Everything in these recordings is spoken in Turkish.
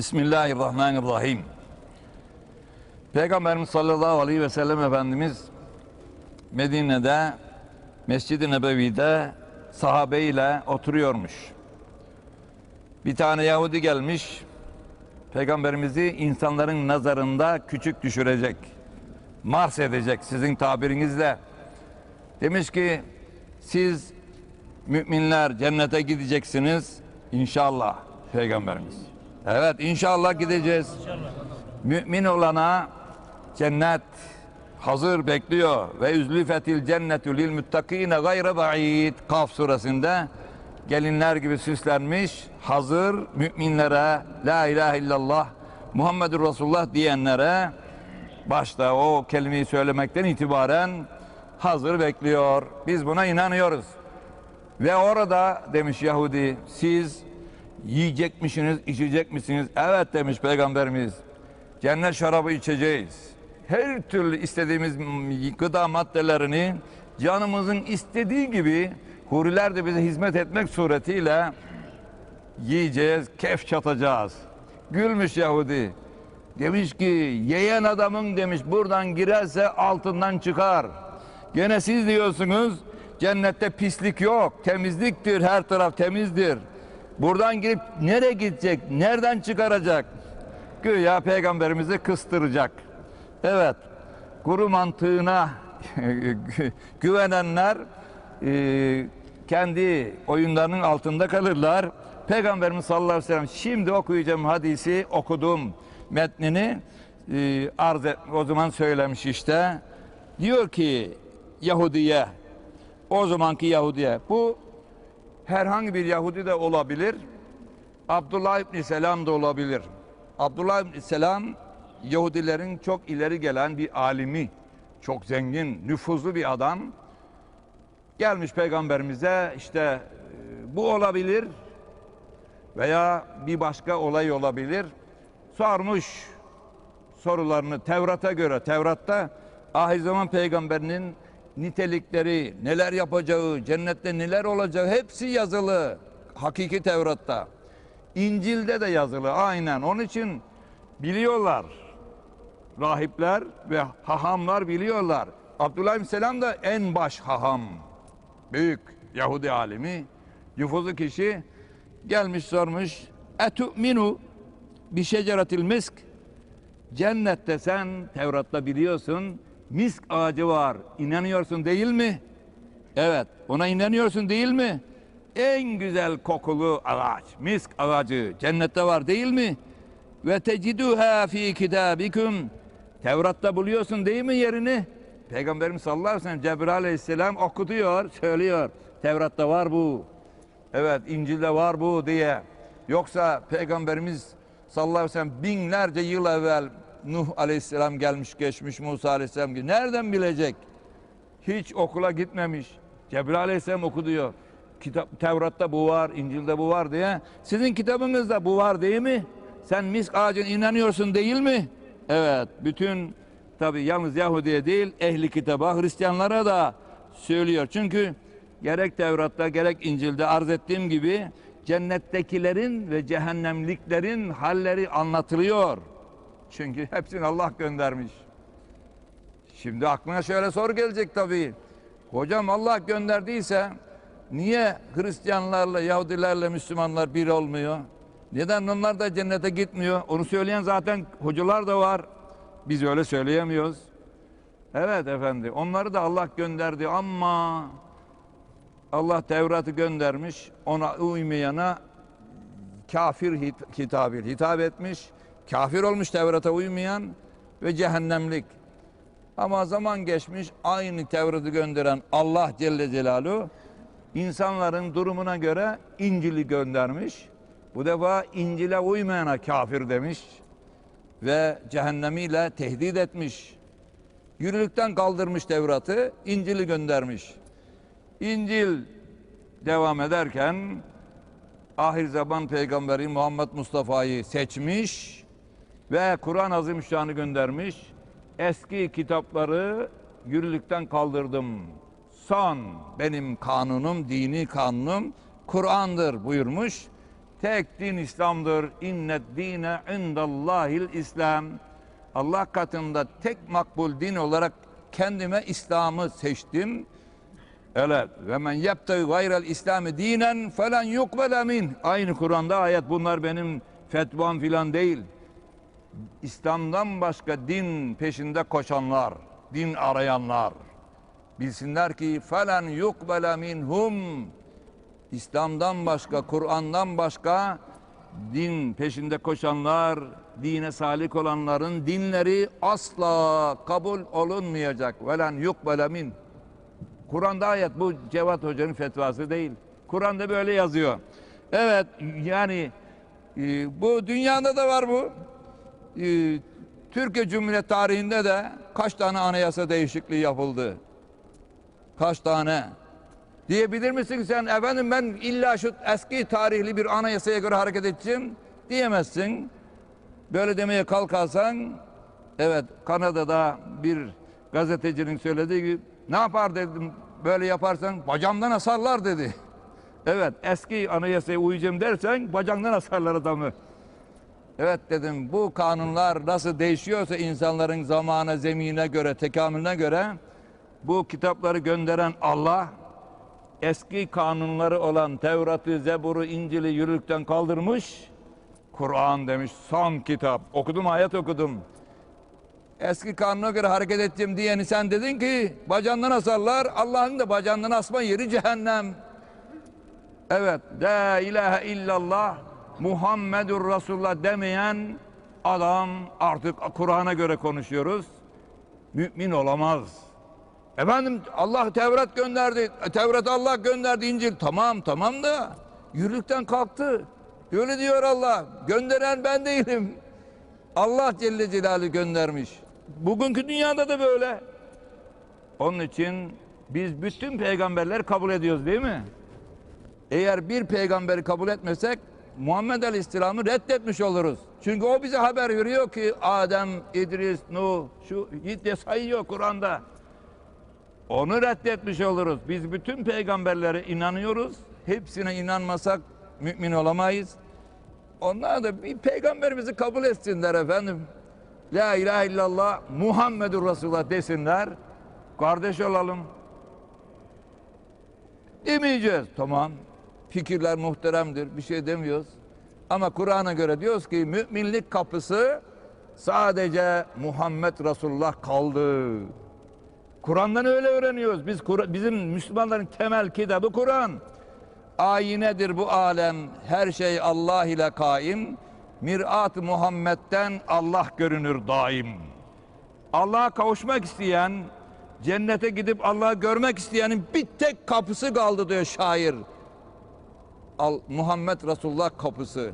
Bismillahirrahmanirrahim. Peygamberimiz sallallahu aleyhi ve sellem Efendimiz Medine'de Mescid-i Nebevi'de sahabeyle oturuyormuş. Bir tane Yahudi gelmiş. Peygamberimizi insanların nazarında küçük düşürecek. Mars edecek sizin tabirinizle. Demiş ki siz müminler cennete gideceksiniz inşallah peygamberimiz. Evet inşallah gideceğiz. Mümin olana cennet hazır bekliyor ve üzlifetil cennetu lil muttakine gayre ba'id Kaf suresinde gelinler gibi süslenmiş hazır müminlere la ilahe illallah Muhammedur Resulullah diyenlere başta o kelimeyi söylemekten itibaren hazır bekliyor. Biz buna inanıyoruz. Ve orada demiş Yahudi siz yiyecek misiniz, içecek misiniz? Evet demiş Peygamberimiz. Cennet şarabı içeceğiz. Her türlü istediğimiz gıda maddelerini canımızın istediği gibi huriler de bize hizmet etmek suretiyle yiyeceğiz, kef çatacağız. Gülmüş Yahudi. Demiş ki yeyen adamın demiş buradan girerse altından çıkar. Gene siz diyorsunuz cennette pislik yok. Temizliktir her taraf temizdir. Buradan girip nereye gidecek? Nereden çıkaracak? Güya peygamberimizi kıstıracak. Evet. Kuru mantığına güvenenler e, kendi oyunlarının altında kalırlar. Peygamberimiz sallallahu aleyhi ve sellem şimdi okuyacağım hadisi okudum metnini e, arz et, o zaman söylemiş işte. Diyor ki Yahudiye o zamanki Yahudiye bu herhangi bir Yahudi de olabilir. Abdullah İbni Selam da olabilir. Abdullah İbni Selam Yahudilerin çok ileri gelen bir alimi, çok zengin, nüfuzlu bir adam. Gelmiş peygamberimize işte e, bu olabilir veya bir başka olay olabilir. Sormuş sorularını Tevrat'a göre. Tevrat'ta ahir zaman peygamberinin nitelikleri, neler yapacağı, cennette neler olacağı hepsi yazılı. Hakiki Tevrat'ta. İncil'de de yazılı aynen. Onun için biliyorlar. Rahipler ve hahamlar biliyorlar. Abdullah Selam da en baş haham. Büyük Yahudi alimi. Nüfuzlu kişi gelmiş sormuş. Etu'minu bir şeceratil misk. Cennette sen Tevrat'ta biliyorsun misk ağacı var. İnanıyorsun değil mi? Evet. Ona inanıyorsun değil mi? En güzel kokulu ağaç, misk ağacı cennette var değil mi? Ve teciduha fi kitabikum. Tevrat'ta buluyorsun değil mi yerini? Peygamberimiz sallallahu aleyhi ve sellem Cebrail aleyhisselam okutuyor, söylüyor. Tevrat'ta var bu. Evet, İncil'de var bu diye. Yoksa Peygamberimiz sallallahu aleyhi ve sellem binlerce yıl evvel Nuh aleyhisselam gelmiş geçmiş Musa aleyhisselam gibi. Nereden bilecek? Hiç okula gitmemiş. Cebrail aleyhisselam okuduyor. Kitap, Tevrat'ta bu var, İncil'de bu var diye. Sizin kitabınızda bu var değil mi? Sen misk ağacına inanıyorsun değil mi? Evet, bütün tabi yalnız Yahudi'ye değil, ehli kitaba, Hristiyanlara da söylüyor. Çünkü gerek Tevrat'ta gerek İncil'de arz ettiğim gibi cennettekilerin ve cehennemliklerin halleri anlatılıyor. Çünkü hepsini Allah göndermiş. Şimdi aklına şöyle soru gelecek tabii. Hocam Allah gönderdiyse niye Hristiyanlarla, Yahudilerle Müslümanlar bir olmuyor? Neden onlar da cennete gitmiyor? Onu söyleyen zaten hocalar da var. Biz öyle söyleyemiyoruz. Evet efendi. Onları da Allah gönderdi ama Allah Tevrat'ı göndermiş. Ona uymayana kafir hit hitap etmiş. Kafir olmuş Tevrat'a uymayan ve cehennemlik. Ama zaman geçmiş aynı Tevrat'ı gönderen Allah Celle Celaluhu insanların durumuna göre İncil'i göndermiş. Bu defa İncil'e uymayana kafir demiş ve cehennemiyle tehdit etmiş. Yürürlükten kaldırmış Tevrat'ı, İncil'i göndermiş. İncil devam ederken ahir zaman peygamberi Muhammed Mustafa'yı seçmiş ve Kur'an Azimüşşan'ı göndermiş. Eski kitapları yürürlükten kaldırdım. Son benim kanunum, dini kanunum Kur'an'dır buyurmuş. Tek din İslam'dır. İnnet dine indallahil İslam. Allah katında tek makbul din olarak kendime İslam'ı seçtim. Evet. Ve men yebtagi gayrel İslami dinen falan yukbele min. Aynı Kur'an'da ayet bunlar benim fetvam filan değil. İslam'dan başka din peşinde koşanlar, din arayanlar bilsinler ki falan yukbele minhum İslam'dan başka, Kur'an'dan başka din peşinde koşanlar, dine salik olanların dinleri asla kabul olunmayacak. Velen yukbele min. Kur'an'da ayet bu Cevat Hoca'nın fetvası değil. Kur'an'da böyle yazıyor. Evet yani e, bu dünyada da var bu. E, Türkiye Cumhuriyet tarihinde de kaç tane anayasa değişikliği yapıldı? Kaç tane? Diyebilir misin sen efendim ben illa şu eski tarihli bir anayasaya göre hareket edeceğim diyemezsin. Böyle demeye kalkarsan evet Kanada'da bir gazetecinin söylediği gibi ne yapar dedim böyle yaparsan bacağımdan asarlar dedi. Evet eski anayasaya uyacağım dersen bacağından asarlar adamı. Evet dedim bu kanunlar nasıl değişiyorsa insanların zamana, zemine göre, tekamülüne göre bu kitapları gönderen Allah eski kanunları olan Tevrat'ı, Zebur'u, İncil'i yürürlükten kaldırmış. Kur'an demiş son kitap. Okudum ayet okudum. Eski kanuna göre hareket edeceğim diyeni sen dedin ki bacağından asarlar. Allah'ın da bacağından asma yeri cehennem. Evet. La ilahe illallah Muhammedur Resulullah demeyen adam artık Kur'an'a göre konuşuyoruz. Mümin olamaz. Efendim Allah Tevrat gönderdi. E, Tevrat Allah gönderdi İncil. Tamam tamam da yürürlükten kalktı. Öyle diyor Allah. Gönderen ben değilim. Allah Celle Celaluhu göndermiş. Bugünkü dünyada da böyle. Onun için biz bütün peygamberleri kabul ediyoruz değil mi? Eğer bir peygamberi kabul etmesek Muhammed Aleyhisselam'ı reddetmiş oluruz. Çünkü o bize haber veriyor ki Adem, İdris, Nuh, şu diye sayıyor Kur'an'da. Onu reddetmiş oluruz. Biz bütün peygamberlere inanıyoruz. Hepsine inanmasak mümin olamayız. Onlar da bir peygamberimizi kabul etsinler efendim. La ilahe illallah Muhammedur Resulullah desinler. Kardeş olalım. Demeyeceğiz. Tamam. Fikirler muhteremdir. Bir şey demiyoruz. Ama Kur'an'a göre diyoruz ki müminlik kapısı sadece Muhammed Resulullah kaldı. Kur'an'dan öyle öğreniyoruz. Biz bizim Müslümanların temel kitabı Kur'an. Ayinedir bu alem. Her şey Allah ile kaim. Mirat-ı Muhammed'den Allah görünür daim. Allah'a kavuşmak isteyen, cennete gidip Allah'ı görmek isteyenin bir tek kapısı kaldı diyor şair. Al, Muhammed Resulullah kapısı.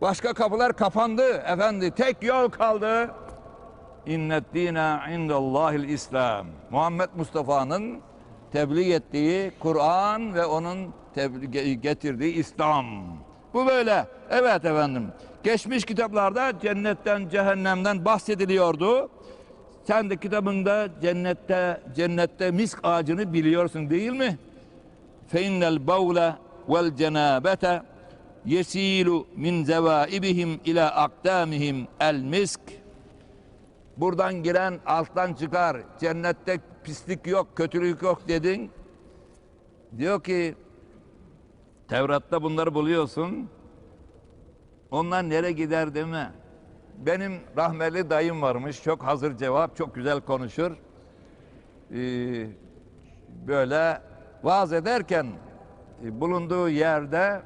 Başka kapılar kapandı efendi. Tek yol kaldı. İnnet dine indallahil İslam. Muhammed Mustafa'nın tebliğ ettiği Kur'an ve onun getirdiği İslam. Bu böyle. Evet efendim. Geçmiş kitaplarda cennetten, cehennemden bahsediliyordu. Sen de kitabında cennette cennette misk ağacını biliyorsun değil mi? vel cenabete yesilu min zevaibihim ila akdamihim el misk. Buradan giren alttan çıkar cennette pislik yok kötülük yok dedin. Diyor ki Tevrat'ta bunları buluyorsun. Onlar nereye gider deme. Benim rahmetli dayım varmış çok hazır cevap çok güzel konuşur. Ee, böyle vaaz ederken bulunduğu yerde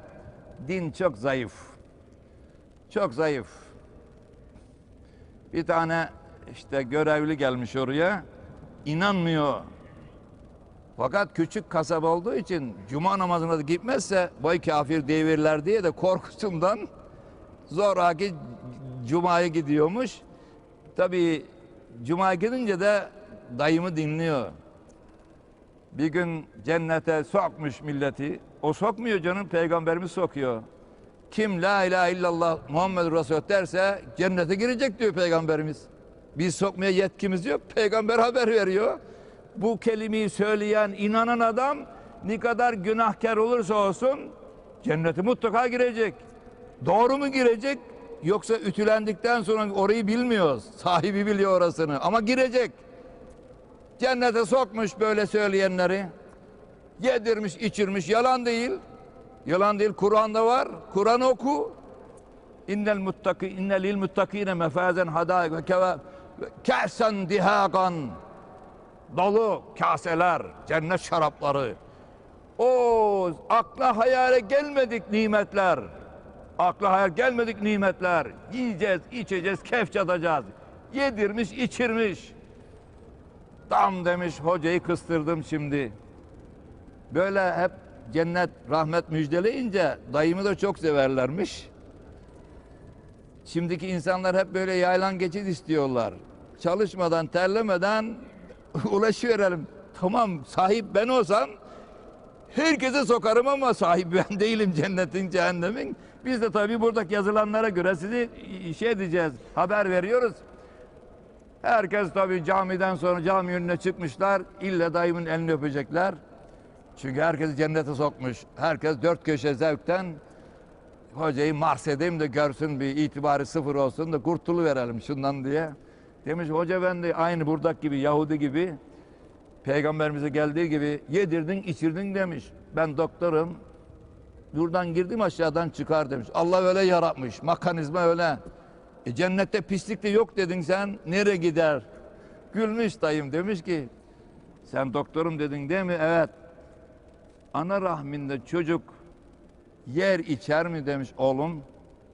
din çok zayıf. Çok zayıf. Bir tane işte görevli gelmiş oraya. inanmıyor. Fakat küçük kasaba olduğu için cuma namazına da gitmezse vay kafir devirler diye de korkusundan zoraki cumaya gidiyormuş. Tabii cuma gidince de dayımı dinliyor. Bir gün cennete sokmuş milleti. O sokmuyor canım, peygamberimiz sokuyor. Kim la ilahe illallah Muhammed Resulullah derse cennete girecek diyor peygamberimiz. Biz sokmaya yetkimiz yok. Peygamber haber veriyor. Bu kelimeyi söyleyen, inanan adam ne kadar günahkar olursa olsun Cennete mutlaka girecek. Doğru mu girecek? Yoksa ütülendikten sonra orayı bilmiyoruz. Sahibi biliyor orasını ama girecek. Cennete sokmuş böyle söyleyenleri. Yedirmiş, içirmiş. Yalan değil. Yalan değil. Kur'an'da var. Kur'an oku. İnnel muttaki innel lil muttakine mefazen hadaik ve keva kâsen dihagan dolu kaseler, cennet şarapları. O akla hayale gelmedik nimetler. Akla hayal gelmedik nimetler. Yiyeceğiz, içeceğiz, keyif çatacağız. Yedirmiş, içirmiş. Tam demiş hocayı kıstırdım şimdi. Böyle hep cennet, rahmet müjdeleyince dayımı da çok severlermiş. Şimdiki insanlar hep böyle yaylan geçit istiyorlar. Çalışmadan, terlemeden ulaşıverelim. Tamam sahip ben olsam herkese sokarım ama sahibi ben değilim cennetin, cehennemin. Biz de tabii buradaki yazılanlara göre sizi şey edeceğiz, haber veriyoruz. Herkes tabii camiden sonra cami önüne çıkmışlar. İlle dayımın elini öpecekler. Çünkü herkesi cennete sokmuş. Herkes dört köşe zevkten hocayı mars edeyim de görsün bir itibarı sıfır olsun da kurtulu verelim şundan diye. Demiş hoca ben de aynı buradaki gibi Yahudi gibi peygamberimize geldiği gibi yedirdin içirdin demiş. Ben doktorum. Buradan girdim aşağıdan çıkar demiş. Allah öyle yaratmış. Mekanizma öyle. E cennette pislik de yok dedin sen. Nereye gider? Gülmüş dayım demiş ki sen doktorum dedin değil mi? Evet. Ana rahminde çocuk yer içer mi demiş oğlum.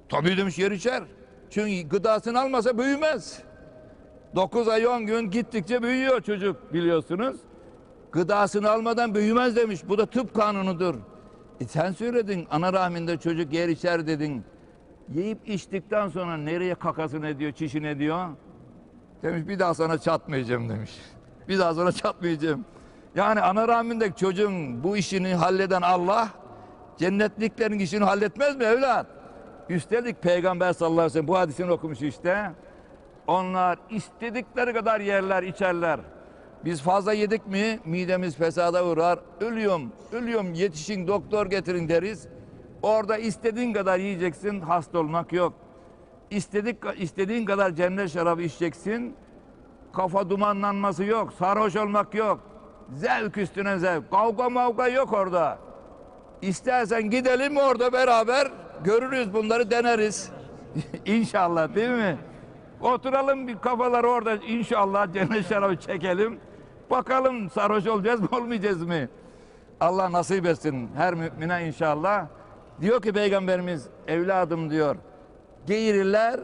Tabii demiş yer içer. Çünkü gıdasını almasa büyümez. 9 ay 10 gün gittikçe büyüyor çocuk biliyorsunuz. Gıdasını almadan büyümez demiş. Bu da tıp kanunudur. E sen söyledin ana rahminde çocuk yer içer dedin. Yiyip içtikten sonra nereye kakasını ediyor, çişini ediyor? Demiş bir daha sana çatmayacağım demiş. Bir daha sonra çatmayacağım. Yani ana rahmindeki çocuğun bu işini halleden Allah cennetliklerin işini halletmez mi evlat? Üstelik Peygamber sallallahu aleyhi ve sellem bu hadisini okumuş işte. Onlar istedikleri kadar yerler, içerler. Biz fazla yedik mi midemiz fesada uğrar. Ölüyorum, ölüyorum yetişin doktor getirin deriz. Orada istediğin kadar yiyeceksin, hasta olmak yok. İstedik, istediğin kadar cennet şarabı içeceksin. Kafa dumanlanması yok, sarhoş olmak yok. Zevk üstüne zevk. Kavga mavga yok orada. İstersen gidelim orada beraber görürüz bunları deneriz. İnşallah değil mi? Oturalım bir kafalar orada inşallah cennet şarabı çekelim. Bakalım sarhoş olacağız mı olmayacağız mı? Allah nasip etsin her mümine inşallah. Diyor ki Peygamberimiz evladım diyor. Geğirirler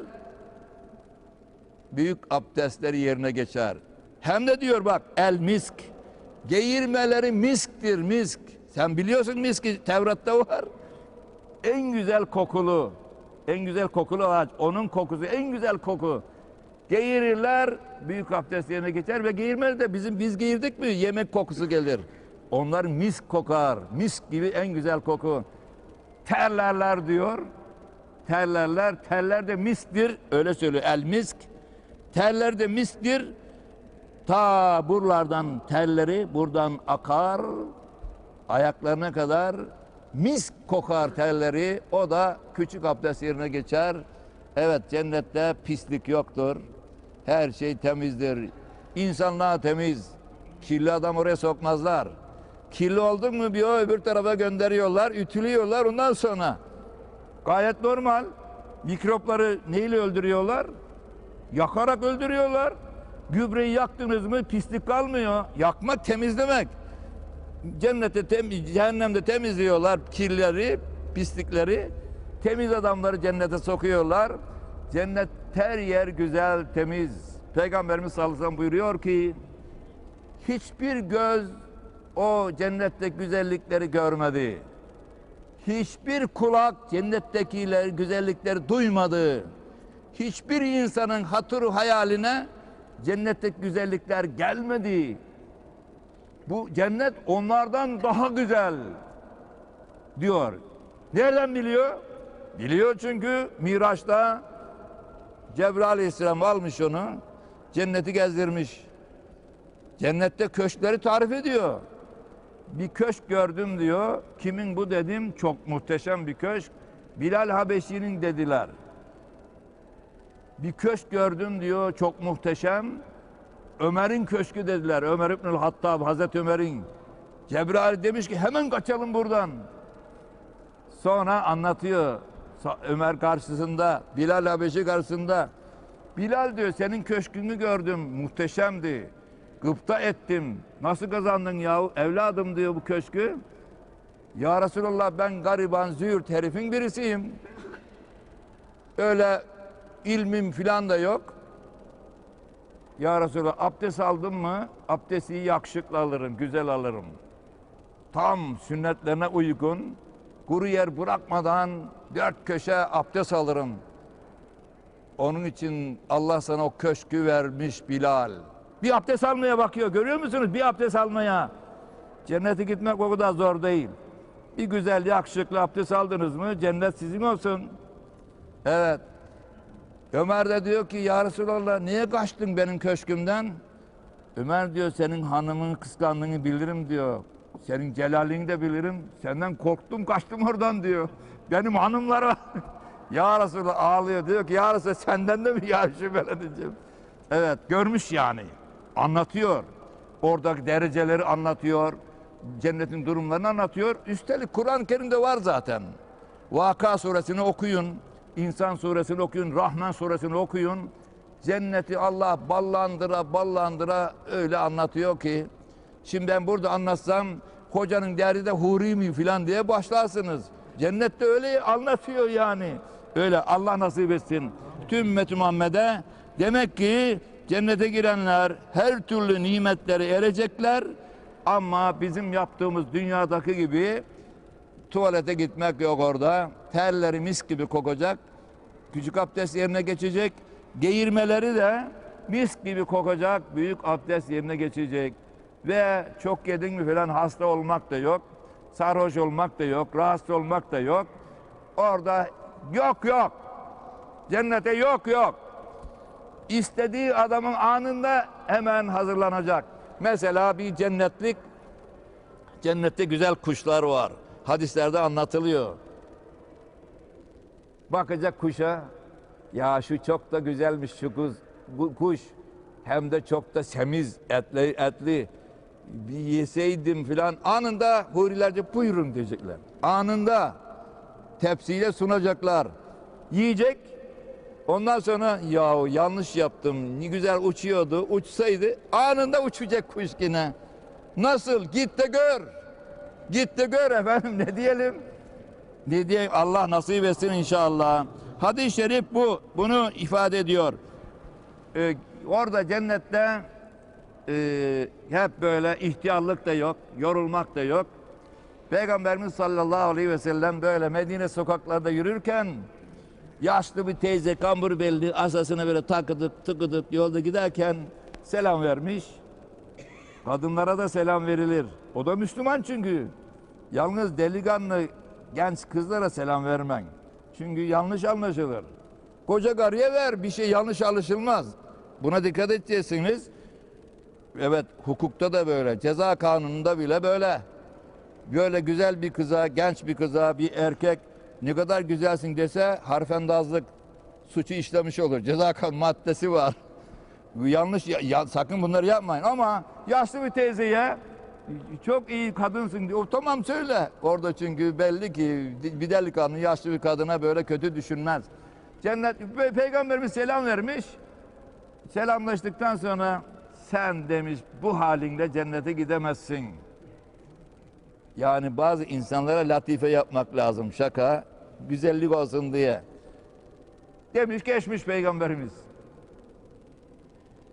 büyük abdestleri yerine geçer. Hem de diyor bak el misk. Geğirmeleri misktir misk. Sen biliyorsun miski Tevrat'ta var. En güzel kokulu, en güzel kokulu ağaç. Onun kokusu en güzel koku. Geğirirler, büyük abdest yerine geçer ve geğirmez de bizim biz geğirdik mi yemek kokusu gelir. Onlar misk kokar. Misk gibi en güzel koku. Terlerler diyor. Terlerler. Terler de misktir. Öyle söylüyor. El misk. Terler de misktir. Ta buralardan terleri buradan akar. Ayaklarına kadar misk kokar terleri. O da küçük abdest yerine geçer. Evet cennette pislik yoktur. Her şey temizdir. İnsanlığa temiz. Kirli adam oraya sokmazlar. Kirli oldun mu bir o öbür tarafa gönderiyorlar, ütülüyorlar ondan sonra. Gayet normal. Mikropları neyle öldürüyorlar? Yakarak öldürüyorlar. Gübreyi yaktınız mı pislik kalmıyor. Yakmak temizlemek. Cennete temiz, cehennemde temizliyorlar kirleri, pislikleri. Temiz adamları cennete sokuyorlar. Cennet her yer güzel, temiz. Peygamberimiz sallallahu buyuruyor ki hiçbir göz o cennetteki güzellikleri görmedi. Hiçbir kulak cennettekiler güzellikleri duymadı. Hiçbir insanın hatırı hayaline cennetteki güzellikler gelmedi. Bu cennet onlardan daha güzel diyor. Nereden biliyor? Biliyor çünkü Miraç'ta Cebrail Aleyhisselam almış onu, cenneti gezdirmiş. Cennette köşkleri tarif ediyor. Bir köşk gördüm diyor. Kimin bu dedim. Çok muhteşem bir köşk. Bilal Habeşi'nin dediler. Bir köşk gördüm diyor. Çok muhteşem. Ömer'in köşkü dediler. Ömer İbnül Hattab, Hazreti Ömer'in. Cebrail demiş ki hemen kaçalım buradan. Sonra anlatıyor. Ömer karşısında, Bilal Habeşi karşısında. Bilal diyor senin köşkünü gördüm. Muhteşemdi. Gıpta ettim. Nasıl kazandın yahu? Evladım diyor bu köşkü. Ya Resulallah ben gariban, züğürt herifin birisiyim. Öyle ilmim filan da yok. Ya Resulallah abdest aldın mı? Abdesti yakışıklı alırım, güzel alırım. Tam sünnetlerine uygun, kuru yer bırakmadan dört köşe abdest alırım. Onun için Allah sana o köşkü vermiş Bilal. Bir abdest almaya bakıyor, görüyor musunuz? Bir abdest almaya. Cennete gitmek o kadar zor değil. Bir güzel, yakışıklı abdest aldınız mı cennet sizin olsun. Evet. Ömer de diyor ki ya Resulallah niye kaçtın benim köşkümden? Ömer diyor senin hanımın kıskandığını bilirim diyor. Senin celalini de bilirim. Senden korktum kaçtım oradan diyor. Benim hanımlara ya Resulallah ağlıyor diyor ki ya Resulallah senden de mi ya şüpheleneceğim? Evet görmüş yani. Anlatıyor. Oradaki dereceleri anlatıyor. Cennetin durumlarını anlatıyor. Üstelik Kur'an-ı Kerim'de var zaten. Vaka suresini okuyun. İnsan suresini okuyun. Rahman suresini okuyun. Cenneti Allah ballandıra ballandıra öyle anlatıyor ki. Şimdi ben burada anlatsam kocanın derdi de huri mi filan diye başlarsınız. Cennette öyle anlatıyor yani. Öyle Allah nasip etsin. Tüm ümmeti Muhammed'e demek ki cennete girenler her türlü nimetleri erecekler. Ama bizim yaptığımız dünyadaki gibi tuvalete gitmek yok orada. Terleri mis gibi kokacak. Küçük abdest yerine geçecek. Geğirmeleri de mis gibi kokacak. Büyük abdest yerine geçecek. Ve çok yedin mi falan hasta olmak da yok. Sarhoş olmak da yok. Rahatsız olmak da yok. Orada yok yok. Cennete yok yok. İstediği adamın anında hemen hazırlanacak. Mesela bir cennetlik Cennette güzel kuşlar var. Hadislerde anlatılıyor. Bakacak kuşa, ya şu çok da güzelmiş şu kuz, bu kuş. Hem de çok da semiz, etli, etli. Bir yeseydim filan. Anında hurilerce buyurun diyecekler. Anında tepsiyle sunacaklar. Yiyecek. Ondan sonra yahu yanlış yaptım. Ne güzel uçuyordu. Uçsaydı anında uçacak kuş yine. Nasıl? Git de gör. Git de gör efendim ne diyelim? Ne diyeyim Allah nasip etsin inşallah. Hadis-i şerif bu. Bunu ifade ediyor. Ee, orada cennette e, hep böyle ihtiyarlık da yok, yorulmak da yok. Peygamberimiz sallallahu aleyhi ve sellem böyle Medine sokaklarda yürürken yaşlı bir teyze kambur belli asasına böyle takıdık tıkıdık yolda giderken selam vermiş. Kadınlara da selam verilir. O da Müslüman çünkü. Yalnız delikanlı genç kızlara selam vermen. Çünkü yanlış anlaşılır. Koca karıya ver bir şey yanlış anlaşılmaz. Buna dikkat edeceksiniz. Evet hukukta da böyle. Ceza kanununda bile böyle. Böyle güzel bir kıza, genç bir kıza, bir erkek ne kadar güzelsin dese harfendazlık suçu işlemiş olur. Ceza kanun maddesi var. Yanlış ya, ya- sakın bunları yapmayın ama yaşlı bir teyzeye çok iyi kadınsın diyor. Tamam söyle. Orada çünkü belli ki bir delikanlı yaşlı bir kadına böyle kötü düşünmez. Cennet Pe- peygamberimiz selam vermiş. Selamlaştıktan sonra sen demiş bu halinle cennete gidemezsin. Yani bazı insanlara latife yapmak lazım şaka güzellik olsun diye. Demiş geçmiş peygamberimiz.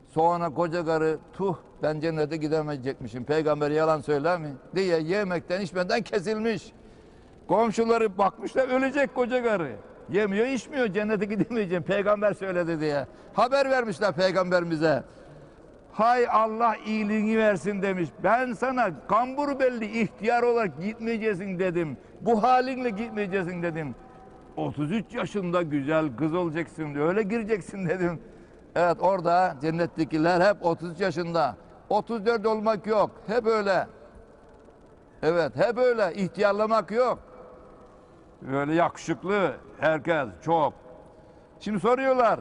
Sonra koca karı tuh ben cennete gidemeyecekmişim. Peygamber yalan söyler mi? Diye yemekten içmeden kesilmiş. Komşuları bakmışlar ölecek koca karı. Yemiyor içmiyor cennete gidemeyeceğim. Peygamber söyledi diye. Haber vermişler peygamberimize. Hay Allah iyiliğini versin demiş. Ben sana kambur belli ihtiyar olarak gitmeyeceksin dedim. Bu halinle gitmeyeceksin dedim. 33 yaşında güzel kız olacaksın öyle gireceksin dedim. Evet orada cennettekiler hep 33 yaşında. 34 olmak yok. Hep öyle. Evet hep öyle ihtiyarlamak yok. Böyle yakışıklı herkes çok. Şimdi soruyorlar.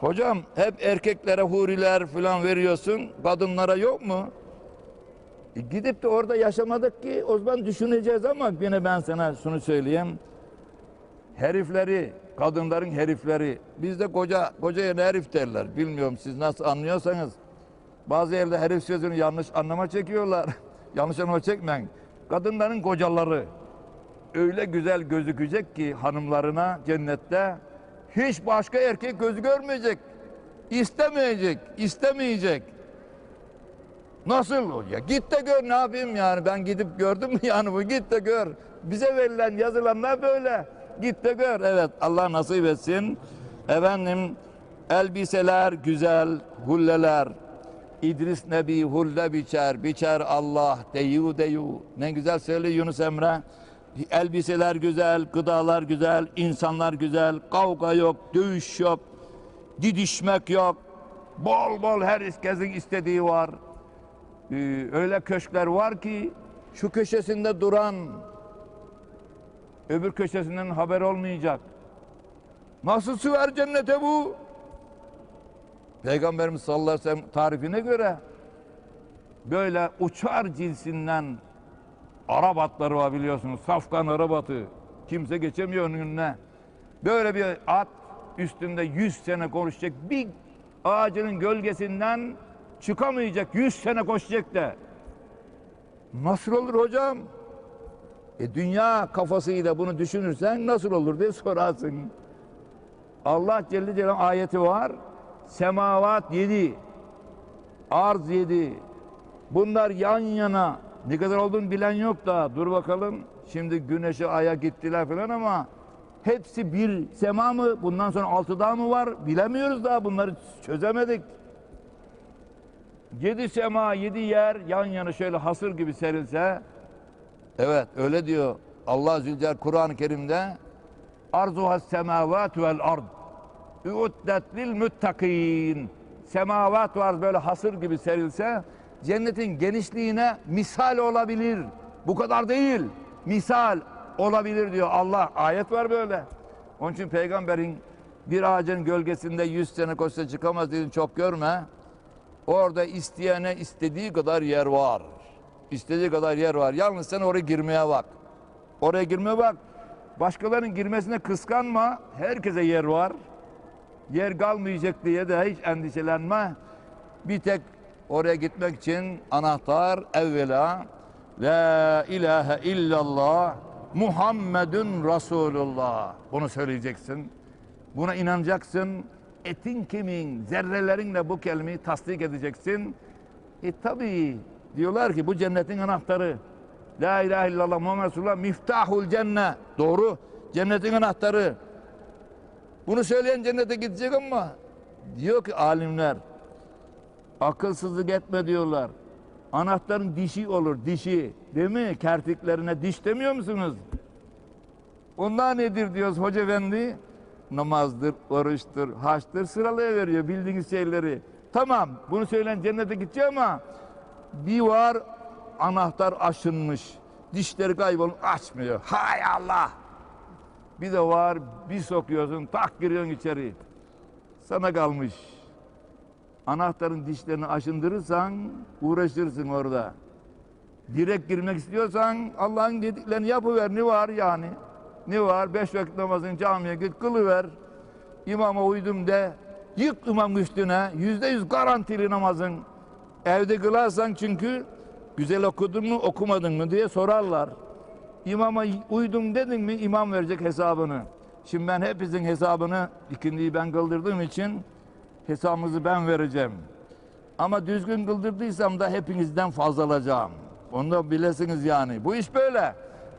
Hocam hep erkeklere huriler falan veriyorsun. Kadınlara yok mu? E gidip de orada yaşamadık ki o zaman düşüneceğiz ama yine ben sana şunu söyleyeyim. Herifleri, kadınların herifleri. Bizde koca koca yerine herif derler. Bilmiyorum siz nasıl anlıyorsanız. Bazı yerde herif sözünü yanlış anlama çekiyorlar. yanlış anlama çekmeyin. Kadınların kocaları öyle güzel gözükecek ki hanımlarına cennette hiç başka erkek gözü görmeyecek. istemeyecek, istemeyecek. Nasıl ya? Git de gör ne yapayım yani ben gidip gördüm mü yani bu git de gör. Bize verilen yazılanlar böyle. Git de gör. Evet Allah nasip etsin. Efendim elbiseler güzel, hulleler. İdris Nebi hulle biçer, biçer Allah deyu deyu. Ne güzel söylüyor Yunus Emre. Elbiseler güzel, gıdalar güzel, insanlar güzel, kavga yok, dövüş yok, didişmek yok. Bol bol herkesin istediği var. Ee, öyle köşkler var ki şu köşesinde duran öbür köşesinden haber olmayacak. Nasıl süver cennete bu? Peygamberimiz sallallahu aleyhi ve sellem tarifine göre böyle uçar cinsinden Arap atları var biliyorsunuz. Safkan Arap atı. Kimse geçemiyor önüne. Böyle bir at üstünde 100 sene konuşacak. Bir ağacının gölgesinden çıkamayacak. 100 sene koşacak da. Nasıl olur hocam? E dünya kafasıyla bunu düşünürsen nasıl olur diye sorarsın. Allah Celle Celaluhu ayeti var. Semavat yedi. Arz yedi. Bunlar yan yana. Ne kadar olduğunu bilen yok da. Dur bakalım. Şimdi güneşe aya gittiler falan ama hepsi bir sema mı? Bundan sonra altı daha mı var? Bilemiyoruz daha. Bunları çözemedik. Yedi sema, yedi yer yan yana şöyle hasır gibi serilse Evet öyle diyor Allah Zülcelal Kur'an-ı Kerim'de arzuha semavat vel ard üuddet lil muttakin semavat var böyle hasır gibi serilse cennetin genişliğine misal olabilir. Bu kadar değil misal olabilir diyor Allah. Ayet var böyle. Onun için peygamberin bir ağacın gölgesinde yüz sene koşsa çıkamaz dedim çok görme. Orada isteyene istediği kadar yer var İstediği kadar yer var. Yalnız sen oraya girmeye bak. Oraya girmeye bak. Başkalarının girmesine kıskanma. Herkese yer var. Yer kalmayacak diye de hiç endişelenme. Bir tek oraya gitmek için anahtar evvela La ilahe illallah Muhammedun Resulullah. Bunu söyleyeceksin. Buna inanacaksın. Etin kimin, zerrelerinle bu kelimeyi tasdik edeceksin. E tabii Diyorlar ki bu cennetin anahtarı. La ilahe illallah Muhammed Resulullah miftahul cennet. Doğru. Cennetin anahtarı. Bunu söyleyen cennete gidecek ama diyor ki alimler akılsızlık etme diyorlar. Anahtarın dişi olur dişi. Değil mi? Kertiklerine diş demiyor musunuz? Onlar nedir diyoruz hoca efendi? Namazdır, oruçtur, haçtır sıralaya veriyor bildiğiniz şeyleri. Tamam bunu söyleyen cennete gidecek ama bir var anahtar aşınmış. Dişleri kaybolmuş açmıyor. Hay Allah. Bir de var bir sokuyorsun tak giriyorsun içeri. Sana kalmış. Anahtarın dişlerini aşındırırsan uğraşırsın orada. Direkt girmek istiyorsan Allah'ın dediklerini yapıver. Ne var yani? Ne var? Beş vakit namazın camiye git kılıver. İmama uydum de. Yık imam üstüne. Yüzde yüz garantili namazın. Evde kılarsan çünkü güzel okudun mu okumadın mı diye sorarlar. İmama uydum dedin mi imam verecek hesabını. Şimdi ben hepinizin hesabını ikindiyi ben kıldırdığım için hesabımızı ben vereceğim. Ama düzgün kıldırdıysam da hepinizden fazla alacağım. Onu da bilesiniz yani. Bu iş böyle.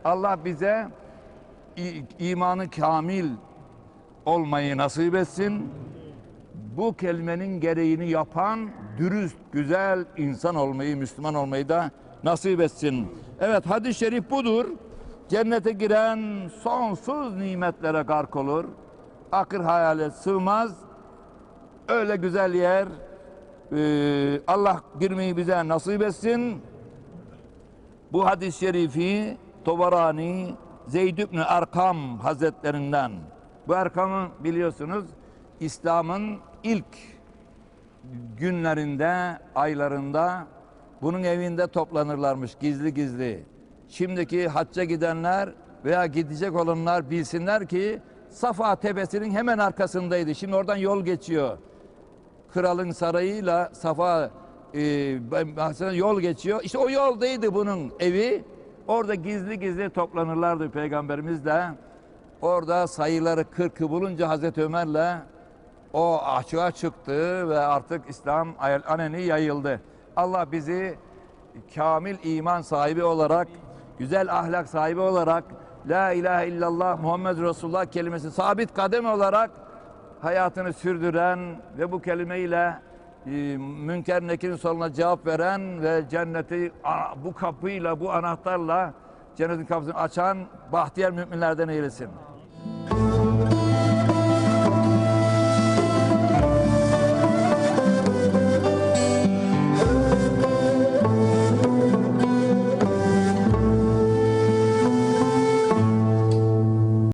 Allah bize imanı kamil olmayı nasip etsin bu kelimenin gereğini yapan dürüst, güzel insan olmayı, Müslüman olmayı da nasip etsin. Evet hadis-i şerif budur. Cennete giren sonsuz nimetlere gark olur. Akır hayale sığmaz. Öyle güzel yer. Ee, Allah girmeyi bize nasip etsin. Bu hadis-i şerifi Tobarani Zeyd ibn Arkam Hazretlerinden. Bu Erkam'ı biliyorsunuz İslam'ın ilk günlerinde, aylarında bunun evinde toplanırlarmış gizli gizli. Şimdiki hacca gidenler veya gidecek olanlar bilsinler ki Safa Tepesi'nin hemen arkasındaydı. Şimdi oradan yol geçiyor. Kralın sarayıyla Safa e, yol geçiyor. İşte o yoldaydı bunun evi. Orada gizli gizli toplanırlardı Peygamberimiz de. Orada sayıları 40'ı bulunca Hazreti Ömer'le o açığa çıktı ve artık İslam aleni yayıldı. Allah bizi kamil iman sahibi olarak, güzel ahlak sahibi olarak, La ilahe illallah Muhammed Resulullah kelimesi sabit kadem olarak hayatını sürdüren ve bu kelimeyle e, münker nekirin soruna cevap veren ve cenneti bu kapıyla, bu anahtarla cennetin kapısını açan bahtiyar müminlerden eylesin.